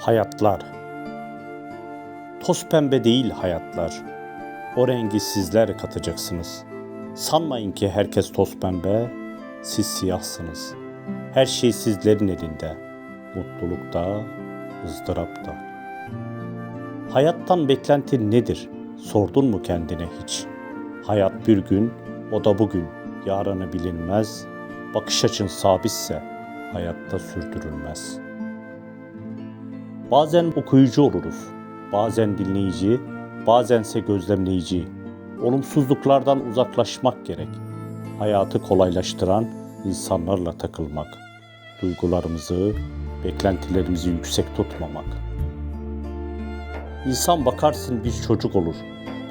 Hayatlar Toz pembe değil hayatlar. O rengi sizler katacaksınız. Sanmayın ki herkes toz pembe, siz siyahsınız. Her şey sizlerin elinde. Mutlulukta, ızdırapta. Hayattan beklentin nedir? Sordun mu kendine hiç? Hayat bir gün, o da bugün. Yarını bilinmez. Bakış açın sabitse hayatta sürdürülmez. Bazen okuyucu oluruz. Bazen dinleyici, bazense gözlemleyici. Olumsuzluklardan uzaklaşmak gerek. Hayatı kolaylaştıran insanlarla takılmak. Duygularımızı, beklentilerimizi yüksek tutmamak. İnsan bakarsın bir çocuk olur.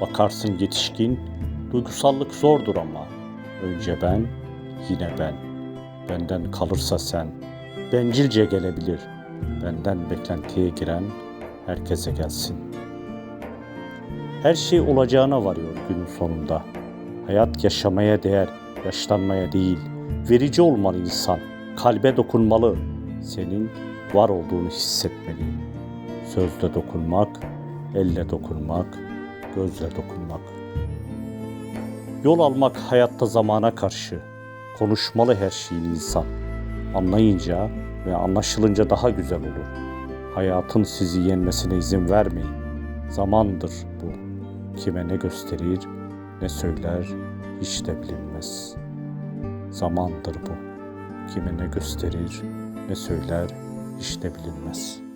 Bakarsın yetişkin. Duygusallık zordur ama. Önce ben, yine ben. Benden kalırsa sen. Bencilce gelebilir. Benden beklentiye giren herkese gelsin. Her şey olacağına varıyor günün sonunda. Hayat yaşamaya değer, yaşlanmaya değil. Verici olmalı insan. Kalbe dokunmalı. Senin var olduğunu hissetmeli. Sözle dokunmak, elle dokunmak, gözle dokunmak. Yol almak hayatta zamana karşı. Konuşmalı her şeyin insan. Anlayınca ve anlaşılınca daha güzel olur. Hayatın sizi yenmesine izin vermeyin. Zamandır bu. Kime ne gösterir, ne söyler hiç de bilinmez. Zamandır bu. Kime ne gösterir, ne söyler hiç de bilinmez.''